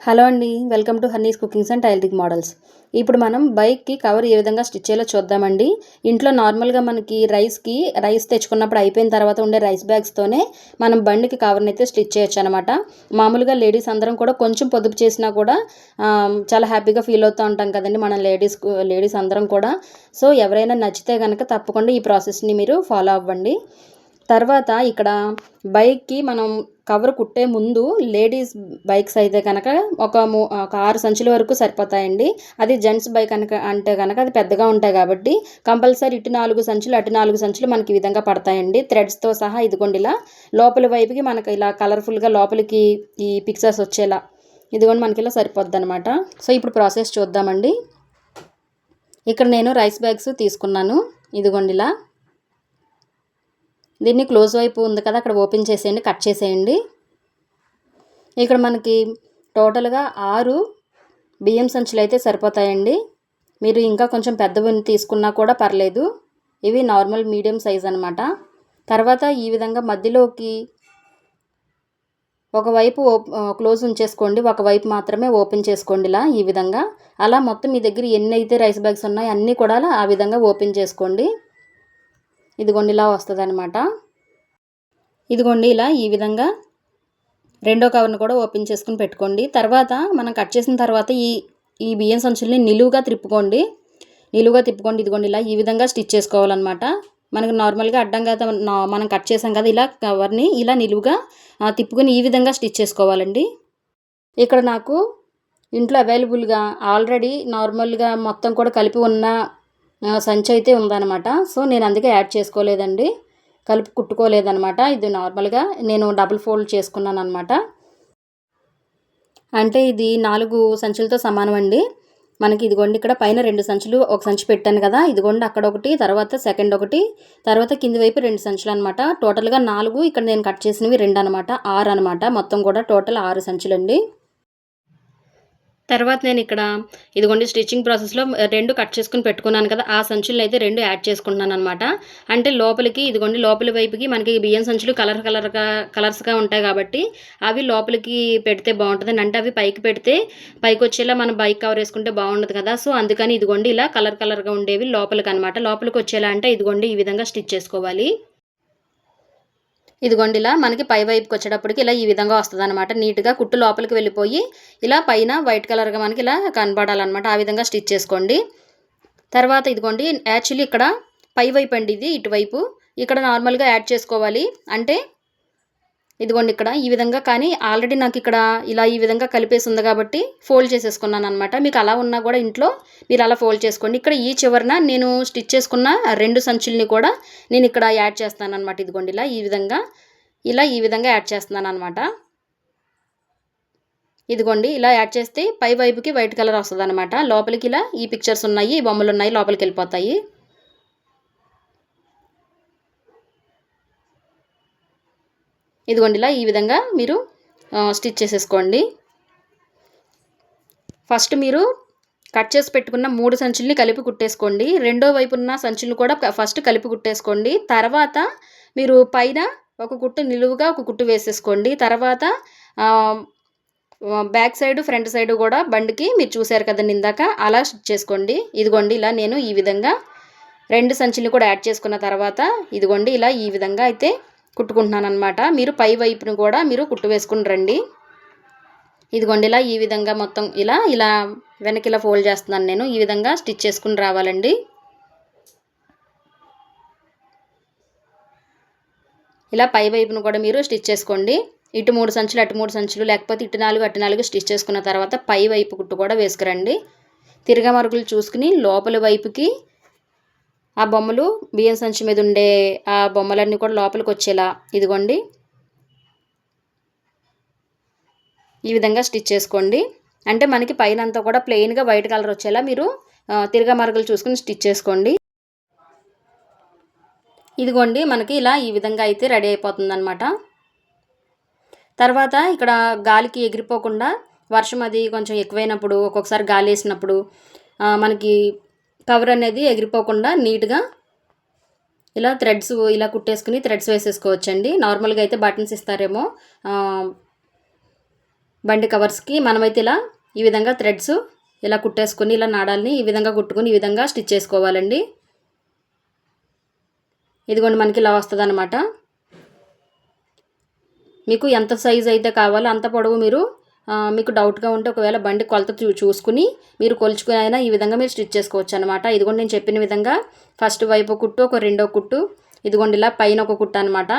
Hello అండి welcome to honey's cookings and tailoring models. ఇప్పుడు మనం బైక్కి కవర్ ఏ విధంగా స్టిచ్ చేయాలో చూద్దామండి. ఇంట్లో నార్మల్గా మనకి రైస్కి రైస్ తెచ్చుకున్నప్పుడు అయిపోయిన తర్వాత ఉండే రైస్ బ్యాగ్స్తోనే మనం బండికి కవర్ని అయితే స్టిచ్ చేయొచ్చు అనమాట మామూలుగా లేడీస్ అందరం కూడా కొంచెం పొదుపు చేసినా కూడా చాలా హ్యాపీగా ఫీల్ అవుతూ ఉంటాం కదండి మన లేడీస్ లేడీస్ అందరం కూడా. సో ఎవరైనా నచ్చితే కనుక తప్పకుండా ఈ ప్రాసెస్ని మీరు ఫాలో అవ్వండి. తర్వాత ఇక్కడ బైక్కి మనం కవర్ కుట్టే ముందు లేడీస్ బైక్స్ అయితే కనుక ఒక ఒక ఆరు సంచుల వరకు సరిపోతాయండి. అది జెంట్స్ బైక్ కనుక అంటే కనుక అది పెద్దగా ఉంటాయి కాబట్టి కంపల్సరీ ఇటు నాలుగు సంచులు అటు నాలుగు సంచులు మనకి ఈ విధంగా పడతాయండి. థ్రెడ్స్తో సహా ఇదిగోండి ఇలా లోపలి వైపుకి మనకి ఇలా కలర్ఫుల్గా లోపలికి ఈ పిక్చర్స్ వచ్చేలా ఇదిగోండి మనకి ఇలా సరిపోద్ది అనమాట సో ఇప్పుడు ప్రాసెస్ చూద్దామండి. ఇక్కడ నేను రైస్ బ్యాగ్స్ తీసుకున్నాను. ఇదిగోండి ఇలా దీన్ని క్లోజ్ వైపు ఉంది కదా అక్కడ ఓపెన్ చేసేయండి కట్ చేసేయండి. ఇక్కడ మనకి టోటల్గా ఆరు బియ్యం సంచులు అయితే సరిపోతాయండి. మీరు ఇంకా కొంచెం పెద్దవి తీసుకున్నా కూడా పర్లేదు. ఇవి నార్మల్ మీడియం సైజ్ అనమాట తర్వాత ఈ విధంగా మధ్యలోకి ఒకవైపు ఓప్ క్లోజ్ ఉంచేసుకోండి ఒకవైపు మాత్రమే ఓపెన్ చేసుకోండి ఇలా ఈ విధంగా. అలా మొత్తం మీ దగ్గర ఎన్ని అయితే రైస్ బ్యాగ్స్ ఉన్నాయో అన్నీ కూడా అలా ఆ విధంగా ఓపెన్ చేసుకోండి. ఇదిగోండి ఇలా వస్తుంది అనమాట ఇదిగోండి ఇలా ఈ విధంగా రెండో కవర్ను కూడా ఓపెన్ చేసుకుని పెట్టుకోండి. తర్వాత మనం కట్ చేసిన తర్వాత ఈ ఈ బియ్యం సంచుల్ని నిలువుగా తిప్పుకోండి. నిలువుగా తిప్పుకోండి ఇదిగోండి ఇలా ఈ విధంగా స్టిచ్ చేసుకోవాలన్నమాట. మనకు నార్మల్గా అడ్డంగా మనం కట్ చేసాం కదా ఇలా కవర్ని ఇలా నిలువుగా తిప్పుకొని ఈ విధంగా స్టిచ్ చేసుకోవాలండి. ఇక్కడ నాకు ఇంట్లో అవైలబుల్గా ఆల్రెడీ నార్మల్గా మొత్తం కూడా కలిపి ఉన్న సంచి అయితే ఉందన్నమాట. సో నేను అందుకే యాడ్ చేసుకోలేదండి. కలిపి కుట్టుకోలేదనమాట ఇది నార్మల్గా నేను డబుల్ ఫోల్డ్ చేసుకున్నాను అనమాట అంటే ఇది నాలుగు సంచులతో సమానం అండి మనకి ఇదిగోండి ఇక్కడ పైన రెండు సంచులు ఒక సంచి పెట్టాను కదా. ఇదిగోండి అక్కడ ఒకటి తర్వాత సెకండ్ ఒకటి తర్వాత కింది వైపు రెండు సంచులు అనమాట టోటల్గా నాలుగు ఇక్కడ నేను కట్ చేసినవి రెండు అనమాట ఆరు అనమాట మొత్తం కూడా టోటల్ ఆరు సంచులండి. తర్వాత నేను ఇక్కడ ఇదిగోండి స్టిచ్చింగ్ ప్రాసెస్లో రెండు కట్ చేసుకుని పెట్టుకున్నాను కదా ఆ సంచులను అయితే రెండు యాడ్ చేసుకుంటున్నాను అనమాట అంటే లోపలికి ఇదిగోండి లోపలి వైపుకి మనకి బియ్యం సంచులు కలర్ కలర్గా కలర్స్గా ఉంటాయి కాబట్టి అవి లోపలికి పెడితే బాగుంటుంది అంటే అవి పైకి పెడితే పైకి వచ్చేలా మనం బైక్ కవర్ వేసుకుంటే బాగుండదు కదా. సో అందుకని ఇదిగోండి ఇలా కలర్ కలర్గా ఉండేవి లోపలికి అనమాట లోపలికి వచ్చేలా అంటే ఇదిగోండి ఈ విధంగా స్టిచ్ చేసుకోవాలి. ఇదిగోండి ఇలా మనకి పై వైపుకి వచ్చేటప్పటికి ఇలా ఈ విధంగా వస్తుంది అనమాట నీట్గా కుట్టు లోపలికి వెళ్ళిపోయి ఇలా పైన వైట్ కలర్గా మనకి ఇలా కనబడాలన్నమాట. ఆ విధంగా స్టిచ్ చేసుకోండి. తర్వాత ఇదిగోండి యాక్చువల్లీ ఇక్కడ పై వైపు అండి ఇది ఇటువైపు. ఇక్కడ నార్మల్గా యాడ్ చేసుకోవాలి. అంటే ఇదిగోండి ఇక్కడ ఈ విధంగా కానీ ఆల్రెడీ నాకు ఇక్కడ ఇలా ఈ విధంగా కలిపేసి ఉంది కాబట్టి ఫోల్డ్ చేసేసుకున్నాను అనమాట మీకు అలా ఉన్నా కూడా ఇంట్లో మీరు అలా ఫోల్డ్ చేసుకోండి. ఇక్కడ ఈ చివరన నేను స్టిచ్ చేసుకున్న రెండు సంచుల్ని కూడా నేను ఇక్కడ యాడ్ చేస్తాను అనమాట ఇదిగోండి ఇలా ఈ విధంగా ఇలా ఈ విధంగా యాడ్ చేస్తున్నాను అనమాట ఇదిగోండి ఇలా యాడ్ చేస్తే పై వైపుకి వైట్ కలర్ వస్తుంది అనమాట లోపలికి ఇలా ఈ పిక్చర్స్ ఉన్నాయి ఈ బొమ్మలు ఉన్నాయి లోపలికి వెళ్ళిపోతాయి. ఇదిగోండి ఇలా ఈ విధంగా మీరు స్టిచ్ చేసేసుకోండి. ఫస్ట్ మీరు కట్ చేసి పెట్టుకున్న మూడు సంచుల్ని కలిపి కుట్టేసుకోండి. రెండో వైపు ఉన్న సంచులు కూడా ఫస్ట్ కలిపి కుట్టేసుకోండి. తర్వాత మీరు పైన ఒక కుట్టు నిలువుగా ఒక కుట్టు వేసేసుకోండి. తర్వాత బ్యాక్ సైడ్ ఫ్రంట్ సైడ్ కూడా బండికి మీరు చూశారు కదండి ఇందాక అలా స్టిచ్ చేసుకోండి. ఇదిగోండి ఇలా నేను ఈ విధంగా రెండు సంచులు కూడా యాడ్ చేసుకున్న తర్వాత ఇదిగోండి ఇలా ఈ విధంగా అయితే కుట్టుకుంటున్నాను అనమాట మీరు పై వైపును కూడా మీరు కుట్టు వేసుకుని రండి. ఇదిగోండి ఇలా ఈ విధంగా మొత్తం ఇలా ఇలా వెనక్కి ఇలా ఫోల్డ్ చేస్తున్నాను నేను. ఈ విధంగా స్టిచ్ చేసుకుని రావాలండి. ఇలా పై వైపును కూడా మీరు స్టిచ్ చేసుకోండి. ఇటు మూడు సంచులు అటు మూడు సంచులు లేకపోతే ఇటు నాలుగు అటు నాలుగు స్టిచ్ చేసుకున్న తర్వాత పై వైపు కుట్టు కూడా వేసుకురండి. తిరగ మరుగులు చూసుకుని లోపల వైపుకి ఆ బొమ్మలు బియ్యం సంచి మీద ఉండే ఆ బొమ్మలన్నీ కూడా లోపలికి వచ్చేలా ఇదిగోండి. ఈ విధంగా స్టిచ్ చేసుకోండి. అంటే మనకి పైన అంతా కూడా ప్లెయిన్గా వైట్ కలర్ వచ్చేలా మీరు తిరగా తిరగ మరుగులు చూసుకుని స్టిచ్ చేసుకోండి. ఇదిగోండి మనకి ఇలా ఈ విధంగా అయితే రెడీ అయిపోతుంది అనమాట తర్వాత ఇక్కడ గాలికి ఎగిరిపోకుండా వర్షం అది కొంచెం ఎక్కువైనప్పుడు ఒక్కొక్కసారి గాలి వేసినప్పుడు మనకి కవర్ అనేది ఎగిరిపోకుండా నీట్గా ఇలా థ్రెడ్స్ ఇలా కుట్టేసుకుని థ్రెడ్స్ వేసేసుకోవచ్చండి. నార్మల్గా అయితే బటన్స్ ఇస్తారేమో బండి కవర్స్కి. మనమైతే ఇలా ఈ విధంగా థ్రెడ్స్ ఇలా కుట్టేసుకొని ఇలా నాడాలని ఈ విధంగా కుట్టుకొని ఈ విధంగా స్టిచ్ చేసుకోవాలండి. ఇదిగోండి మనకి ఇలా వస్తుంది అనమాట మీకు ఎంత సైజు అయితే కావాలో అంత పొడవు మీరు మీకు డౌట్గా ఉంటే ఒకవేళ బండి కొలత చూ చూసుకుని మీరు కొలుచుకుని అయినా ఈ విధంగా మీరు స్టిచ్ చేసుకోవచ్చు అనమాట ఇదిగోండి నేను చెప్పిన విధంగా ఫస్ట్ వైపు ఒక కుట్టు ఒక రెండో కుట్టు. ఇదిగోండి ఇలా పైన ఒక కుట్టు అనమాట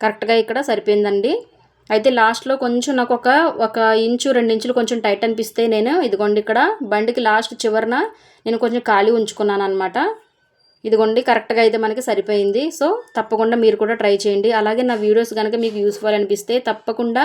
కరెక్ట్గా ఇక్కడ సరిపోయిందండి. అయితే లాస్ట్లో కొంచెం నాకు ఒక ఒక ఇంచు రెండు ఇంచులు కొంచెం టైట్ అనిపిస్తే నేను ఇదిగోండి ఇక్కడ బండికి లాస్ట్ చివరన నేను కొంచెం ఖాళీ ఉంచుకున్నాను అనమాట ఇదిగోండి కరెక్ట్గా అయితే మనకి సరిపోయింది. సో తప్పకుండా మీరు కూడా ట్రై చేయండి. అలాగే నా వీడియోస్ కనుక మీకు యూస్ఫుల్ అనిపిస్తే తప్పకుండా